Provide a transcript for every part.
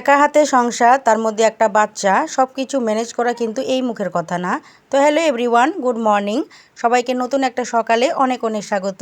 একা হাতে সংসার, তার মধ্যে একটা বাচ্চা সব কিছু ম্যানেজ করা কিন্তু এই মুখের কথা না। তো হ্যালো এভরিওয়ান গুড মর্নিং সবাইকে নতুন একটা সকালে অনেক অনেক স্বাগত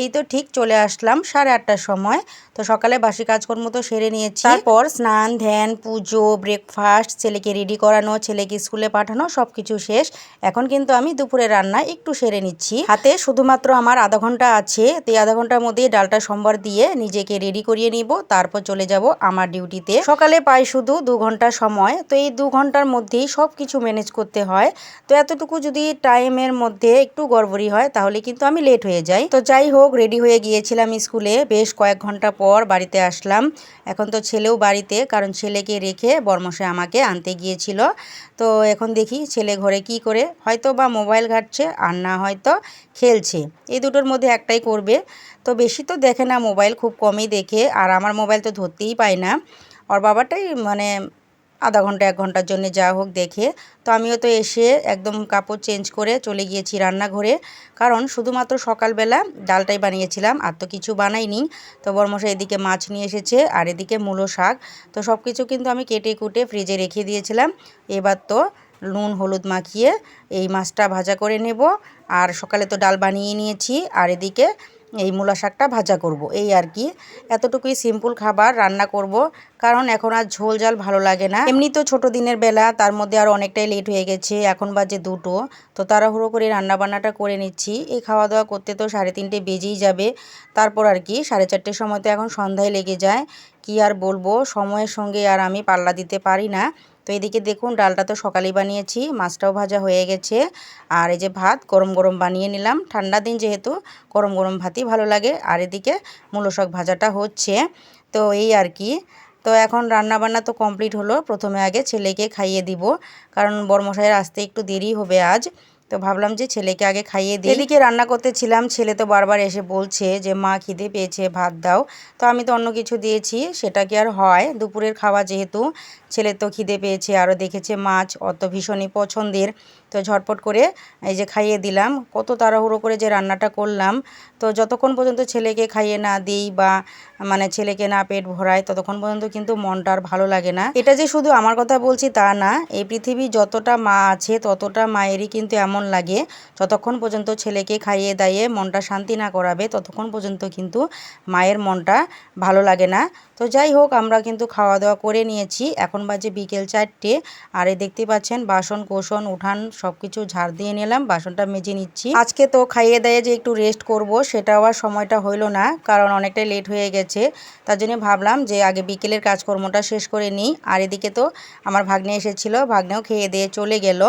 এই তো ঠিক চলে আসলাম সাড়ে আটটার সময়। তো সকালে বাসি কাজকর্ম তো সেরে নিয়েছি। তারপর? স্নান ধ্যান পুজো ব্রেকফাস্ট ছেলেকে রেডি করানো ছেলেকে স্কুলে পাঠানো সব কিছু শেষ। এখন কিন্তু আমি দুপুরে রান্না একটু সেরে নিচ্ছি। হাতে শুধুমাত্র আমার আধা ঘণ্টা আছে। তো এই আধা ঘণ্টার মধ্যে ডালটা সোমবার দিয়ে নিজেকে রেডি করিয়ে নিব। তারপর চলে যাব আমার ডিউটিতে সকালে পাই শুধু দু ঘণ্টা সময়। তো এই দু ঘণ্টার মধ্যেই সব কিছু ম্যানেজ করতে হয়। তো এতটুকু যদি টাইমের মধ্যে একটু গড়বড়ি হয়, তাহলে কিন্তু আমি লেট হয়ে যাই। তো যাই হোক রেডি হয়ে গিয়েছিলাম স্কুলে। বেশ কয়েক ঘণ্টা পর বাড়িতে আসলাম। এখন তো ছেলেও বাড়িতে, কারণ ছেলেকে রেখে বর্মশে আমাকে আনতে গিয়েছিল। তো এখন দেখি ছেলে ঘরে কি করে, হয়তো বা মোবাইল ঘাটছে, আর না হয়তো খেলছে। এই দুটোর মধ্যে একটাই করবে। তো বেশি তো দেখে না মোবাইল খুব কমই দেখে, আর আমার মোবাইল তো ধরতেই পায় না। ওর বাবাটাই মানে আধা ঘণ্টা, এক ঘণ্টার জন্য যা হোক দেখে। তো আমিও তো এসে একদম কাপড় চেঞ্জ করে চলে গিয়েছি রান্নাঘরে। কারণ শুধুমাত্র সকালবেলা ডালটাই বানিয়েছিলাম, আর তো কিছু বানাইনি। তো বর্মশা এদিকে মাছ নিয়ে এসেছে, আর এদিকে মূলো শাক। তো সব কিছু কিন্তু আমি কেটে কুটে ফ্রিজে রেখে দিয়েছিলাম। এবার তো নুন, হলুদ মাখিয়ে এই মাছটা ভাজা করে নেব। আর সকালে তো ডাল বানিয়ে নিয়েছি, আর এদিকে এই মূলা শাকটা ভাজা করব। এই আর কি। এতটুকুই সিম্পল খাবার, রান্না করব। কারণ এখন আর ঝোল জাল ভালো লাগে না। এমনি তো ছোটো দিনের বেলা, তার মধ্যে আর অনেকটাই লেট হয়ে গেছে, এখন বাজে দুটো। তো তাড়াহুড়ো করে রান্না বান্নাটা করে নিচ্ছি। এই খাওয়া দাওয়া করতে তো সাড়ে তিনটে বেজেই যাবে। তারপর আর কি, সাড়ে চারটের সময় তো এখন সন্ধ্যায় লেগে যায়। কি আর বলব, সময়ের সঙ্গে আর আমি পাল্লা দিতে পারি না। তো এদিকে দেখুন, ডালটা তো সকালেই বানিয়েছি, মাছটাও ভাজা হয়ে গেছে। আর এই যে ভাত, গরম গরম বানিয়ে নিলাম। ঠান্ডা দিন যেহেতু, গরম গরম ভাতই ভালো লাগে। আর এদিকে মূলো শাক ভাজাটা হচ্ছে। তো এই আর কি তো এখন রান্না বান্না তো কমপ্লিট হলো। প্রথমে আগে ছেলেকে খাইয়ে দিব। কারণ বরমশাইয়ের আসতে একটু দেরি হবে আজ। তো ভাবলাম যে ছেলেকে আগে খাইয়ে দিই। এদিকে রান্না করতেছিলাম, ছেলে তো বারবার এসে বলছে যে, মা, খিদে পেয়েছে, ভাত দাও। তো আমি তো অন্য কিছু দিয়েছি, সেটা কি আর হয়? দুপুরের খাওয়া যেহেতু, ছেলে তো খিদে পেয়েছে, আরও দেখেছে মাছ, অত ভীষণই পছন্দের। তো ঝটপট করে এই যে খাইয়ে দিলাম, কত তাড়াহুড়ো করে যে রান্নাটা করলাম। তো যতক্ষণ পর্যন্ত ছেলেকে খাইয়ে না দিই বা মানে ছেলেকে না পেট ভরায় ততক্ষণ পর্যন্ত কিন্তু মনটা আর ভালো লাগে না। এটা যে শুধু আমার কথা বলছি তা না, এই পৃথিবী যতটা মা আছে, ততটা মায়েরই কিন্তু এমন লাগে? যতক্ষণ পর্যন্ত ছেলেকে খাইয়ে দাইয়ে মনটা শান্তি না করাবে, ততক্ষণ পর্যন্ত কিন্তু মায়ের মনটা ভালো লাগে না। তো যাই হোক, আমরা কিন্তু খাওয়া দাওয়া করে নিয়েছি। এখন বাজে বিকেল চারটে। আর এই দেখতে পাচ্ছেন, বাসন, কোষণ, উঠান সব কিছু ঝাড় দিয়ে নিলাম, বাসনটা মেজে নিচ্ছি। আজকে তো খাইয়ে দেয়ে যে একটু রেস্ট করব, সেটাও আর সময়টা হইল না, কারণ অনেকটাই লেট হয়ে গেছে। তার জন্য ভাবলাম যে আগে বিকেলের কাজকর্মটা শেষ করে নিই। আর এদিকে তো আমার ভাগ্নে এসেছিল, ভাগ্নেও খেয়ে দিয়ে চলে গেল।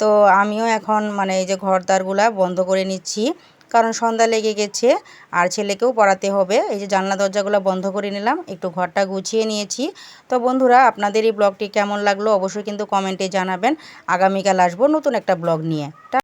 তো আমিও এখন মানে এই যে ঘরদারগুলা বন্ধ করে নিচ্ছি। কারণ সন্ধ্যা লেগে গেছে, আর ছেলেকেও পড়াতে হবে। এই যে জানলা দরজাগুলো বন্ধ করে নিলাম, একটু ঘরটা গুছিয়ে নিয়েছি। তো বন্ধুরা, আপনাদের এই ব্লগটি কেমন লাগল অবশ্যই কিন্তু কমেন্টে জানাবেন। আগামীকাল আসব নতুন একটা ব্লগ নিয়ে।